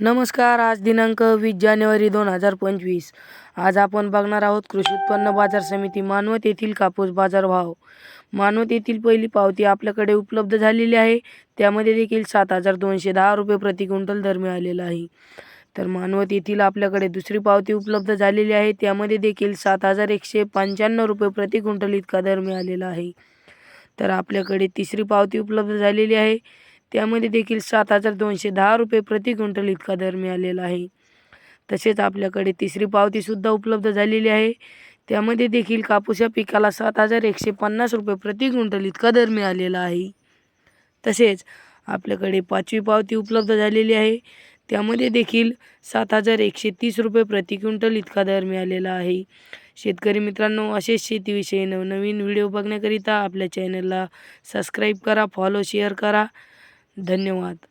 नमस्कार आज दिनांक वीस जानेवारी दोन हजार पंचवीस. आज आपण बघणार आहोत कृषी उत्पन्न बाजार समिती मानवत येथील कापूस बाजार भाव. मानवत येथील पहिली पावती आपल्याकडे उपलब्ध झालेली आहे. त्यामध्ये देखील सात हजार दोनशे दहा रुपये प्रति क्विंटल दर मिळालेला आहे. तर मानवत येथील आपल्याकडे दुसरी पावती उपलब्ध झालेली आहे. त्यामध्ये देखील सात हजार एकशे पंच्याण्णव रुपये प्रति क्विंटल इतका दर मिळालेला आहे. तर आपल्याकडे तिसरी पावती उपलब्ध झालेली आहे. त्यामध्ये देखील सात हजार दोनशे दहा रुपये प्रति क्विंटल इतका दर मिळालेला आहे. तसेच आपल्याकडे तिसरी पावतीसुद्धा उपलब्ध झालेली आहे. त्यामध्ये देखील कापूस या पिकाला सात हजार एकशे पन्नास रुपये प्रति क्विंटल इतका दर मिळालेला आहे. तसेच आपल्याकडे पाचवी पावती उपलब्ध झालेली आहे. त्यामध्ये देखील सात हजार एकशे तीस रुपये प्रति क्विंटल इतका दर मिळालेला आहे. शेतकरी मित्रांनो असेच शेतीविषयी नवनवीन व्हिडिओ बघण्याकरिता आपल्या चॅनलला सबस्क्राईब करा फॉलो शेअर करा. धन्यवाद.